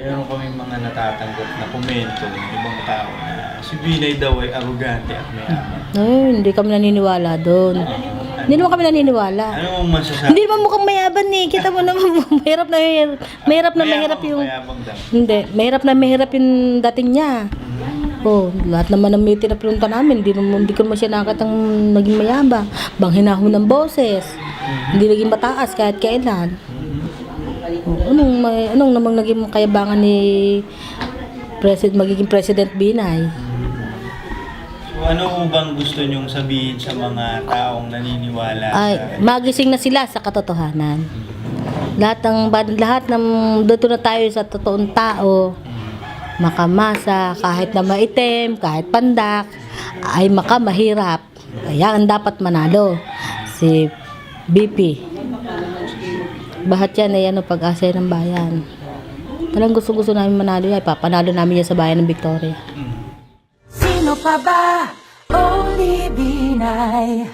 Meron kaming mga natatanggap na komento ng ibang tao na si Binay daw ay arugante at mayaman. Ay, hindi kami naniniwala doon. Hindi naman kami naniniwala. Ano mong masasabi? Hindi naman mukhang mayaban eh. Kita mo naman, mahirap na mahirap, mahirap na mahirap Mayabang o yung... Mayabang daw. Hindi, mahirap na mahirap yung dating niya. Oh, lahat naman ng meeting na pinunta namin, hindi, naman, hindi ko naman siya nakatang naging mayabang. Bang hinahon ng boses. Hindi naging mataas kahit kailan. Oh, anong, may, anong namang naging kayabangan ni President, magiging President Binay? So ano ho bang gusto nyong sabihin sa mga taong naniniwala Ay, sa... magising na sila sa katotohanan. Lahat ng lahat ng dito na tayo sa totoong tao, makamasa, kahit na maitim, kahit pandak, ay makamahirap. Kaya ang dapat manalo si BP. Bahat yan ay ano, pag-asa ng bayan. Talagang gusto-gusto namin manalo yan. Papanalo namin yan sa bayan ng Victoria. Sino pa ba? Only Binay.